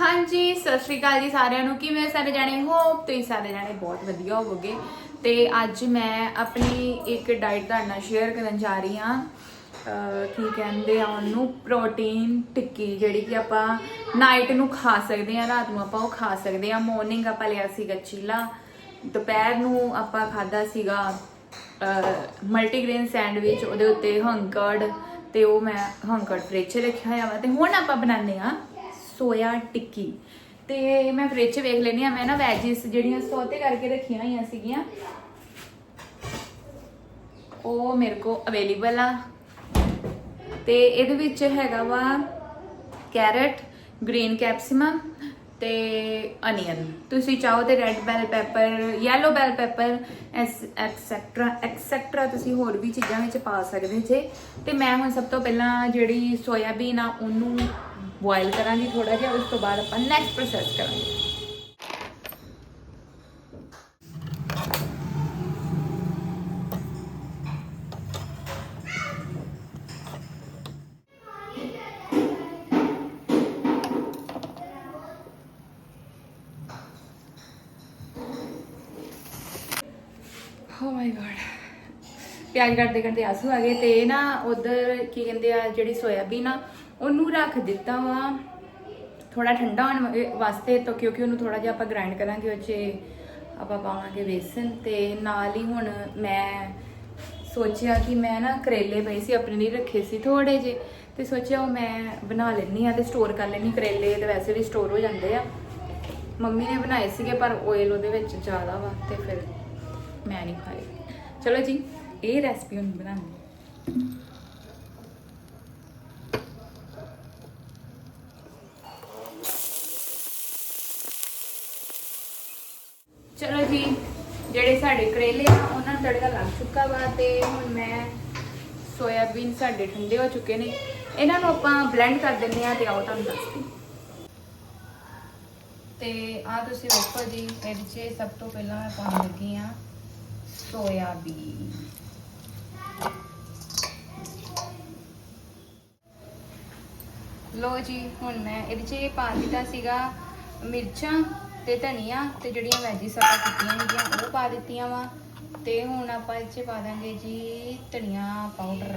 ਹਾਂਜੀ, ਸਤਿ ਸ਼੍ਰੀ ਅਕਾਲ ਜੀ ਸਾਰਿਆਂ ਨੂੰ। ਕਿਵੇਂ ਸਾਰੇ ਜਾਣੇ? ਹੋਪ ਤੁਸੀਂ ਸਾਰੇ ਜਾਣੇ ਬਹੁਤ ਵਧੀਆ ਹੋਵੋਗੇ। ਤੇ ਅੱਜ ਮੈਂ ਆਪਣੀ ਇੱਕ ਡਾਈਟ ਤੁਹਾਡੇ ਨਾਲ ਸ਼ੇਅਰ ਕਰਨ ਜਾ ਰਹੀ ਹਾਂ। ਕੀ ਕਹਿੰਦੇ ਆ ਉਹਨੂੰ? ਪ੍ਰੋਟੀਨ ਟਿੱਕੀ, ਜਿਹੜੀ ਕਿ ਆਪਾਂ ਨਾਈਟ ਨੂੰ ਖਾ ਸਕਦੇ ਆ ਰਾਤ ਨੂੰ ਆਪਾਂ ਉਹ ਖਾ ਸਕਦੇ ਆ ਮਾਰਨਿੰਗ ਆਪਾਂ ਲਿਆ ਸੀਗਾ ਚੀਲਾ। ਦੁਪਹਿਰ ਨੂੰ ਆਪਾਂ ਖਾਦਾ ਸੀਗਾ ਮਲਟੀਗ੍ਰੇਨ ਸੈਂਡਵਿਚ ਉਹਦੇ ਉੱਤੇ ਹੰਕਰਡ ਤੇ ਉਹ ਮੈਂ ਹੰਕਰਡ ਫ੍ਰਿਜ 'ਚ ਰੱਖਿਆ ਹੋਇਆ ਵਾ। ਤੇ ਹੁਣ ਆਪਾਂ ਬਣਾਉਂਦੇ ਆ ਸੋਇਆ ਟਿੱਕੀ। ਤੇ ਮੈਂ ਫ੍ਰਿਜ 'ਚ ਵੇਖ ਲੈਣੀ ਆ ਮੈਂ ਨਾ ਵੈਜਿਸ ਜਿਹੜੀਆਂ ਸੋਤੇ ਕਰਕੇ ਰੱਖੀਆਂ ਹੋਈਆਂ ਸੀਗੀਆਂ, ਉਹ ਮੇਰੇ ਕੋ ਅਵੇਲੇਬਲ ਆ। ਤੇ ਇਹਦੇ ਵਿੱਚ ਹੈਗਾ ਵਾ ਕੈਰਟ ਗ੍ਰੀਨ ਕੈਪਸਿਕਮ ਤੇ ਅਨੀਅਨ ਤੁਸੀਂ ਚਾਹੋ ਤੇ red bell pepper yellow bell pepper etcetera etcetera ਤੁਸੀਂ ਹੋਰ ਵੀ ਚੀਜ਼ਾਂ ਵਿੱਚ ਪਾ ਸਕਦੇ ਜੇ। ਤੇ ਮੈਂ ਹੁਣ ਸਭ ਤੋਂ ਪਹਿਲਾਂ ਜਿਹੜੀ ਸੋਇਆਬੀਨ ਆ, ਉਹਨੂੰ ਬੋਇਲ ਕਰਾਂਗੀ ਥੋੜਾ ਜਿਹਾ ਉਸ ਤੋਂ ਬਾਅਦ ਆਪਾਂ ਨੈਕਸਟ ਪ੍ਰੋਸੈਸ ਕਰਾਂਗੇ ਓ ਮਾਈ ਗॉड ਪਿਆਜ਼ ਕੱਟਦੇ ਕੱਟਦੇ ਆਸੂ ਆ ਗਏ ਤੇ ਨਾ ਉਧਰ ਕੀ ਕਹਿੰਦੇ ਆ, ਜਿਹੜੀ ਸੋਇਆਬੀਨ ਆ, ਉਹਨੂੰ ਰੱਖ ਦਿੱਤਾ ਵਾ ਥੋੜਾ ਠੰਡਾ ਹੋਣ ਵਾ- ਵਾਸਤੇ ਤਾਂ ਕਿਉਂਕਿ ਉਹਨੂੰ ਥੋੜਾ ਜਿਹਾ ਆਪਾਂ ਗ੍ਰਾਈਂਡ ਕਰਾਂਗੇ ਉਹ 'ਚ, ਆਪਾਂ ਪਾਵਾਂਗੇ ਬੇਸਨ ਤੇ ਨਾਲ ਹੀ ਹੁਣ ਮੈਂ ਸੋਚਿਆ ਕਿ ਮੈਂ ਨਾ ਕਰੇਲੇ ਪਏ ਸੀ, ਆਪਣੇ ਲਈ ਰੱਖੇ ਸੀ ਥੋੜੇ ਜੇ ਤੇ ਸੋਚਿਆ ਉਹ ਮੈਂ ਬਣਾ ਲੈਣੀ ਆ ਤੇ ਸਟੋਰ ਕਰ ਲੈਣੀ ਕਰੇਲੇ ਤੇ ਵੈਸੇ ਵੀ ਸਟੋਰ ਹੋ ਜਾਂਦੇ ਆ। ਮੰਮੀ ਨੇ ਬਣਾਏ ਸੀਗੇ ਪਰ ਆਇਲ ਉਹਦੇ ਵਿੱਚ ਜ਼ਿਆਦਾ ਵਾ ਤੇ ਫਿਰ ਮੈਂ ਨਹੀਂ ਖਾਏ। ਚਲੋ ਜੀ। ਇਹ ਰੈਸਪੀ ਹੁਣ ਬਣਾਉਂਦੇ ਚਲੋ ਜੀ, ਜਿਹੜੇ ਸਾਡੇ ਕਰੇਲੇ ਆ, ਉਹਨਾਂ ਨੂੰ ਤੜਕਾ ਲੱਗ ਚੁੱਕਾ ਵਾ ਤੇ ਹੁਣ ਮੈਂ ਸੋਇਆਬੀਨ ਸਾਡੇ ਠੰਡੇ ਹੋ ਚੁੱਕੇ ਨੇ। ਇਹਨਾਂ ਨੂੰ ਆਪਾਂ ਬਲੈਂਡ ਕਰ ਦਿੰਦੇ ਆ ਤੇ ਆਓ ਤੁਹਾਨੂੰ ਦੱਸਦੀ। ਤੇ ਆ ਤੁਸੀਂ ਵੇਖੋ ਜੀ, ਇਹਦੇ 'ਚ ਸਭ ਤੋਂ ਪਹਿਲਾਂ ਮੈਂ ਪਾਉਣ ਲੱਗੀ ਆ ਸੋਇਆਬੀਨ। ਲੋ ਜੀ, ਹੁਣ ਮੈਂ ਇਹਦੇ 'ਚ ਪਾ ਦਿੱਤਾ ਸੀਗਾ ਮਿਰਚਾਂ ਤੇ ਧਨੀਆ ਤੇ ਜਿਹੜੀਆਂ ਵੈਜੀਸ ਆਪਾਂ ਕੀਤੀਆਂ ਹੈਗੀਆਂ ਉਹ ਪਾ ਦਿੱਤੀਆਂ ਵਾ। ਤੇ ਹੁਣ ਆਪਾਂ ਇਹ 'ਚ ਪਾ ਦਾਂਗੇ ਜੀ ਧਨੀਆ ਪਾਊਡਰ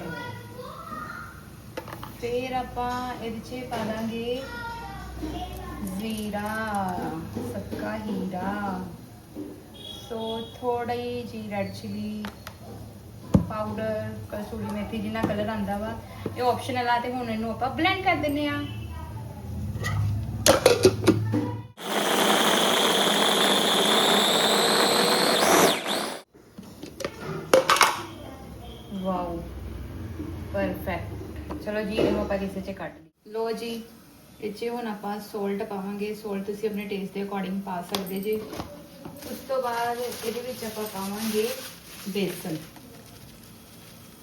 ਫਿਰ ਆਪਾਂ ਇਹਦੇ 'ਚ ਪਾ ਦਾਂਗੇ ਜ਼ੀਰਾ, ਸੱਕਾ ਹੀਰਾ। ਸੋ ਥੋੜੀ ਜੀ ਰੈਡ ਚਿਲੀ ਪਾਊਡਰ ਕਸੂਰੀ ਮੇਥੀ ਜਿੰਨਾ ਕਲਰ ਆਂਦਾ ਵਾ। ਇਹ ਆਪਸ਼ਨਲ ਆ ਤੇ ਹੁਣ ਇਹਨੂੰ ਆਪਾਂ ਬਲੈਂਡ ਕਰ ਦਿੰਨੇ ਆ ਵਾਓ ਪਰਫੈਕਟ ਚਲੋ ਜੀ, ਇਹਨੂੰ ਆਪਾਂ ਕਿਸੇ ਚ ਕੱਟ ਲਈ। ਲੋ ਜੀ, ਇਹ 'ਚ ਹੁਣ ਆਪਾਂ ਸੋਲਟ ਪਾਵਾਂਗੇ। ਸੋਲਟ ਤੁਸੀਂ ਆਪਣੇ ਟੇਸਟ ਦੇ ਅਕੋਰਡਿੰਗ ਪਾ ਸਕਦੇ ਜੀ। ਉਸ ਤੋਂ ਬਾਅਦ ਇਹਦੇ ਵਿੱਚ ਆਪਾਂ ਪਾਵਾਂਗੇ ਬੇਸਨ।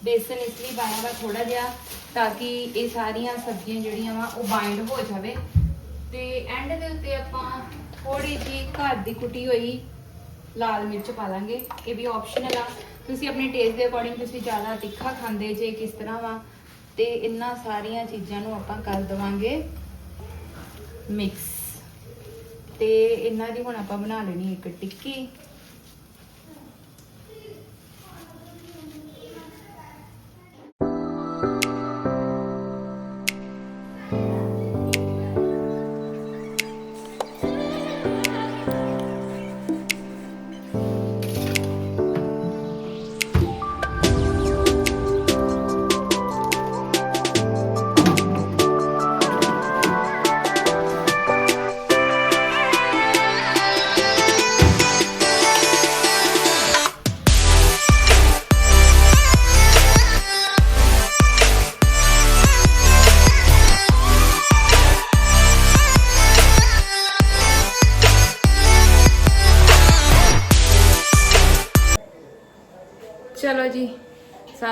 ਬੇਸਨ ਇਸ ਲਈ ਪਾਇਆ ਵਾ ਥੋੜਾ ਜਿਹਾ। ਤਾਂ ਕਿ ਇਹ ਸਾਰੀਆਂ ਸਬਜ਼ੀਆਂ ਜਿਹੜੀਆਂ ਵਾ ਉਹ ਬਾਈਂਡ ਹੋ ਜਾਵੇ। ਤੇ ਐਂਡ ਦੇ ਉੱਤੇ ਆਪਾਂ ਥੋੜੀ ਜੀ ਘਰ ਦੀ ਕੁੱਟੀ ਹੋਈ ਲਾਲ ਮਿਰਚ ਪਾ ਲਾਂਗੇ। ਇਹ ਵੀ ਆਪਸ਼ਨਲ ਆ। ਤੁਸੀਂ ਆਪਣੇ ਟੇਸਟ ਦੇ ਅਕੋਰਡਿੰਗ ਤੁਸੀਂ ਜ਼ਿਆਦਾ ਤਿੱਖਾ ਖਾਂਦੇ ਜੇ ਕਿਸ ਤਰ੍ਹਾਂ ਵਾ, ਤੇ ਇਹਨਾਂ ਸਾਰੀਆਂ ਚੀਜ਼ਾਂ ਨੂੰ ਆਪਾਂ ਕਰ ਦਵਾਂਗੇ ਮਿਕਸ ਤੇ ਇਹਨਾਂ ਦੀ ਹੁਣ ਆਪਾਂ ਬਣਾ ਲੈਣੀ ਇੱਕ ਟਿੱਕੀ।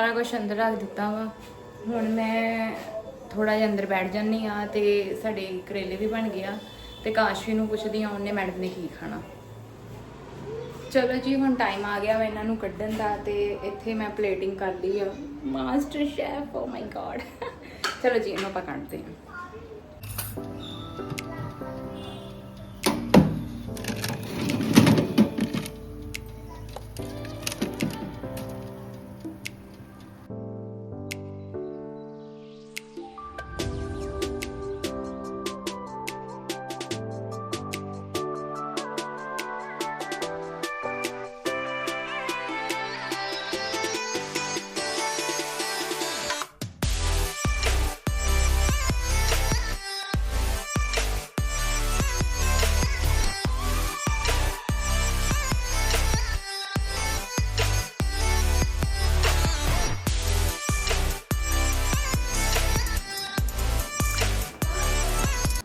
ਸਾਰਾ ਕੁਝ ਅੰਦਰ ਰੱਖ ਦਿੱਤਾ ਵਾ। ਹੁਣ ਮੈਂ ਥੋੜਾ ਜਿਹਾ ਅੰਦਰ ਬੈਠ ਜਾਂਦੀ ਆ ਤੇ ਸਾਡੇ ਕਰੇਲੇ ਵੀ ਬਣ ਗਿਆ ਤੇ ਕਾਸ਼ਵੀ ਨੂੰ ਪੁੱਛਦੀ ਆ ਉਹਨੇ ਮੈਡਮ ਨੇ ਕੀ ਖਾਣਾ। ਚਲੋ ਜੀ, ਹੁਣ ਟਾਈਮ ਆ ਗਿਆ ਵਾ ਇਹਨਾਂ ਨੂੰ ਕੱਢਣ ਦਾ ਤੇ ਇੱਥੇ ਮੈਂ ਪਲੇਟਿੰਗ ਕਰ ਲਈ ਆ। Master chef oh my god ਚਲੋ ਜੀ, ਇਹਨੂੰ ਆਪਾਂ ਕੱਢਦੇ ਹਾਂ।